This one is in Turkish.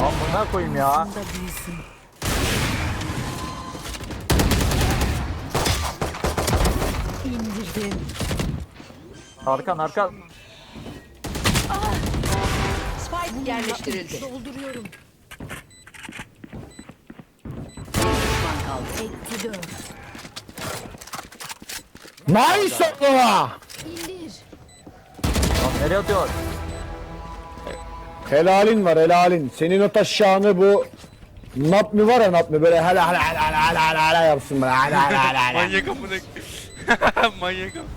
Amına koyayım ya. İndirdim. Arkan arkan. Spike yerleştirildi. Dolduruyorum. Düşman kaldı. Etti dört. Nice oğlum. İndir. Lan nereye atıyor? Helalin var helalin. Senin o taşağını bu Nap mı var ya nap mı böyle hala hala hala hala hala hala yapsın böyle hala hala hala. Manyak amına. Manyak amına.